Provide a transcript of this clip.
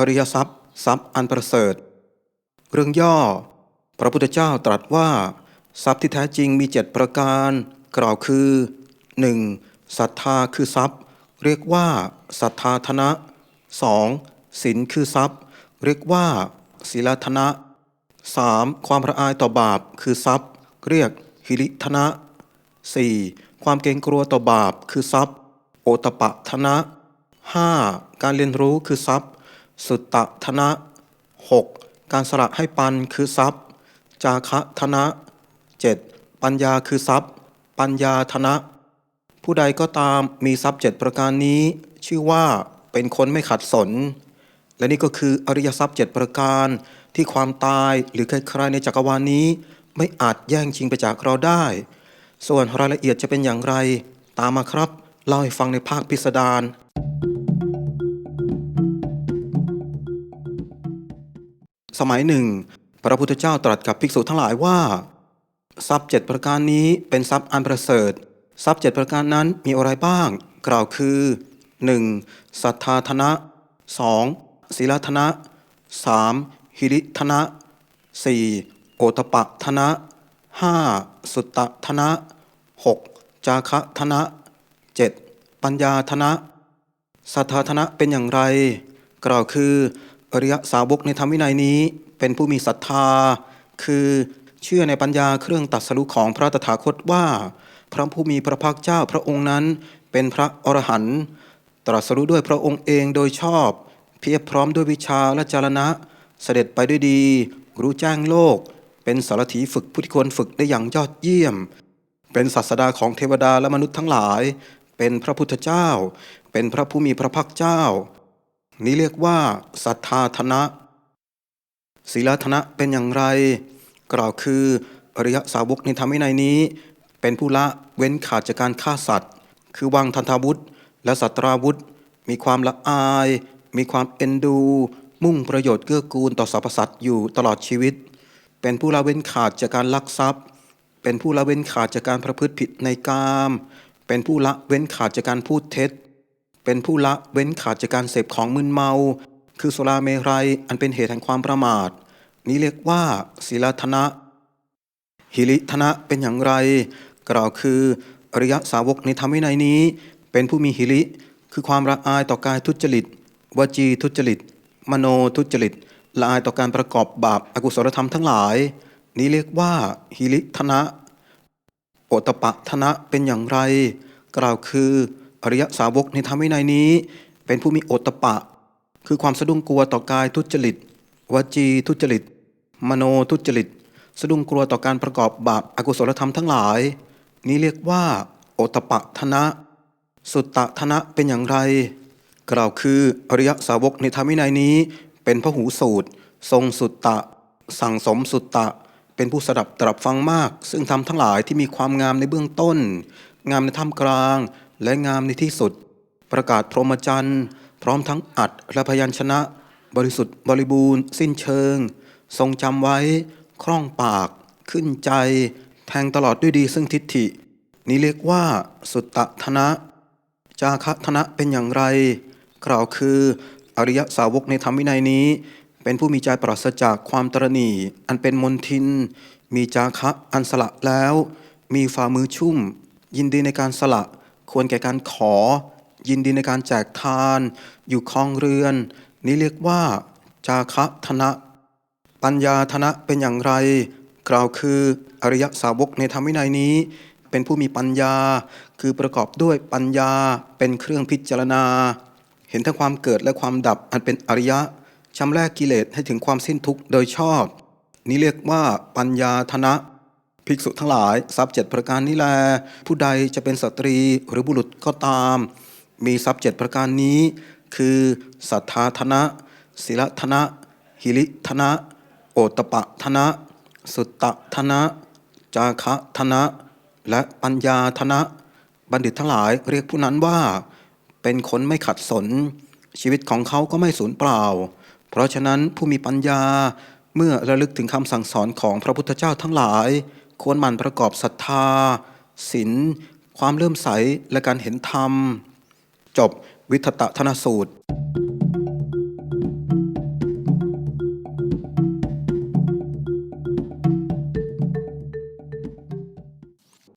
อริยทรัพย์ ทรัพย์อันประเสริฐ เรื่องย่อ พระพุทธเจ้าตรัสว่า ทรัพย์ที่แท้จริงมีเจ็ดประการ กล่าวคือ 1. ศรัทธาคือทรัพย์ เรียกว่าศรัทธาธนะ 2. ศีลคือทรัพย์ เรียกว่าศีลธนะ 3. ความระอายต่อบาปคือทรัพย์ เรียกหิริธนะ 4. ความเกรงกลัวต่อบาปคือทรัพย์ โอตปะธนะ 5. การเรียนรู้คือทรัพย์ สุตตะธนะ 6. การสละให้ปันคือทรัพย์ จาคะธนะ 7. ปัญญาคือทรัพย์ ปัญญาธนะ ผู้ใดก็ตามมีทรัพย์เจ็ดประการนี้ ชื่อว่าเป็นคนไม่ขัดสน และนี่ก็คืออริยทรัพย์เจ็ดประการที่ความตายหรือใครๆในจักรวาลนี้ ไม่อาจแย่งชิงไปจากเราได้ ส่วนรายละเอียดจะเป็นอย่างไร ตามมาครับ เล่าให้ฟังในภาคพิสดาร สมัยหนึ่ง พระพุทธเจ้าตรัสกับภิกษุทั้งหลายว่า ทรัพย์เจ็ดประการนี้เป็นทรัพย์อันประเสริฐ ทรัพย์เจ็ดประการนั้นมีอะไรบ้าง กล่าวคือ 1. ศรัทธาธนะ 2. ศีลธนะ 3. หิริธนะ 4. โอตปะธนะ 5. สุตตะธนะ 6. จาคะธนะ 7. ปัญญาธนะศรัทธาธนะเป็นอย่างไร กล่าวคือ อริยสาวกในธรรมวินัยนี้ เป็นผู้มีศรัทธา คือเชื่อในปัญญาเครื่องตัดสรุของพระตถาคตว่า พระผู้มีพระภาคเจ้าพระองค์นั้น เป็นพระอรหันต์ตรัสรู้ด้วยพระองค์เองโดยชอบ เพียบพร้อมด้วยวิชาและจารณะ เสด็จไปด้วยดี รู้แจ้งโลก เป็นสารถีฝึกผู้ที่ควรฝึกได้อย่างยอดเยี่ยม เป็นศาสดาของเทวดาและมนุษย์ทั้งหลาย เป็นพระพุทธเจ้า เป็นพระผู้มีพระภาคเจ้า นี้เรียกว่าศรัทธาธนะศีลธนะเป็นอย่างไร กล่าวคืออริยสาวกในธรรมวินัยนี้ เป็นผู้ละเว้นขาดจากการฆ่าสัตว์ คือวางทันทาวุธ และสัตราวุธ มีความละอาย มีความเอ็นดู มุ่งประโยชน์เกื้อกูลต่อสรรพสัตว์อยู่ตลอดชีวิต เป็นผู้ละเว้นขาดจากการลักทรัพย์ เป็นผู้ละเว้นขาดจากการประพฤติผิดในกาม เป็นผู้ละเว้นขาดจากการพูดเท็จ เป็นผู้ละเว้นขาดจากการเสพของมึนเมา คือสุราเมรัยอันเป็นเหตุแห่งความประมาท นี้เรียกว่าศีลธนะ หิริธนะเป็นอย่างไร กล่าวคืออริยสาวกในธรรมวินัยนี้ เป็นผู้มีหิริคือความละอายต่อกายทุจริต วจีทุจริต มโนทุจริตละอายต่อการประกอบบาปอากุศลธรรมทั้งหลาย นี้เรียกว่าหิริธนะโอตปะธนะเป็นอย่างไร กล่าวคือ อริยสาวกในธรรมวินัยนี้ เป็นผู้มีโอตปะ คือความสะดุ้งกลัวต่อกายทุจริต วจีทุจริต มโนทุจริต สะดุ้งกลัวต่อการประกอบบาปอากุศลธรรมทั้งหลาย นี้เรียกว่าโอตปะธนะ สุตตะธนะเป็นอย่างไร กล่าวคืออริยสาวกในธรรมวินัยนี้ เป็นพระหูสูตร ทรงสุตตะ สั่งสมสุตตะเป็นผู้สดับตรับฟังมาก ซึ่งทำทั้งหลายที่มีความงามในเบื้องต้น งามในท่ามกลาง และงามในที่สุด ประกาศพรหมจรรย์ พร้อมทั้งอัดและพยัญชนะ บริสุทธิ์บริบูรณ์ สิ้นเชิง ทรงจำไว้ คล่องปาก ขึ้นใจ แทงตลอดด้วยดีซึ่งทิฏฐิ นี้เรียกว่าสุตตะธนะ จาคะธนะเป็นอย่างไร กล่าวคือ อริยสาวกในธรรมวินัยนี้ เป็นผู้มีใจปราศจากความตรณีอันเป็นมนทิน มีจาคะอันสละแล้ว มีฝ่ามือชุ่ม ยินดีในการสละ ควรแก่การขอ ยินดีในการแจกทาน อยู่คลองเรือน นี้เรียกว่า จาคะธนะ ปัญญาธนะเป็นอย่างไร กล่าวคืออริยสาวกในธรรมวินัยนี้ เป็นผู้มีปัญญา คือประกอบด้วยปัญญาเป็นเครื่องพิจารณา เห็นทั้งความเกิดและความดับอันเป็นอริยะชำแรกกิเลสให้ถึงความสิ้นทุกข์โดยชอบ นี้เรียกว่าปัญญาธนะ ภิกษุทั้งหลายทรัพย์เจ็ดประการนี้แล ผู้ใดจะเป็นสตรีหรือบุรุษก็ตาม มีทรัพย์เจ็ดประการนี้ คือสัทธาธนะศิลธนะหิริธนะโอตปะธนะสุตตะธนะจาคะธนะและปัญญาธนะบัณฑิตทั้งหลายเรียกผู้นั้นว่า เป็นคนไม่ขัดสน ชีวิตของเขาก็ไม่สูญเปล่า เพราะฉะนั้นผู้มีปัญญาเมื่อระลึกถึงคำสั่งสอนของพระพุทธเจ้าทั้งหลาย ควรหมั่นประกอบศรัทธาศีลความเลื่อมใสและการเห็นธรรม จบวิทตะธนสูตร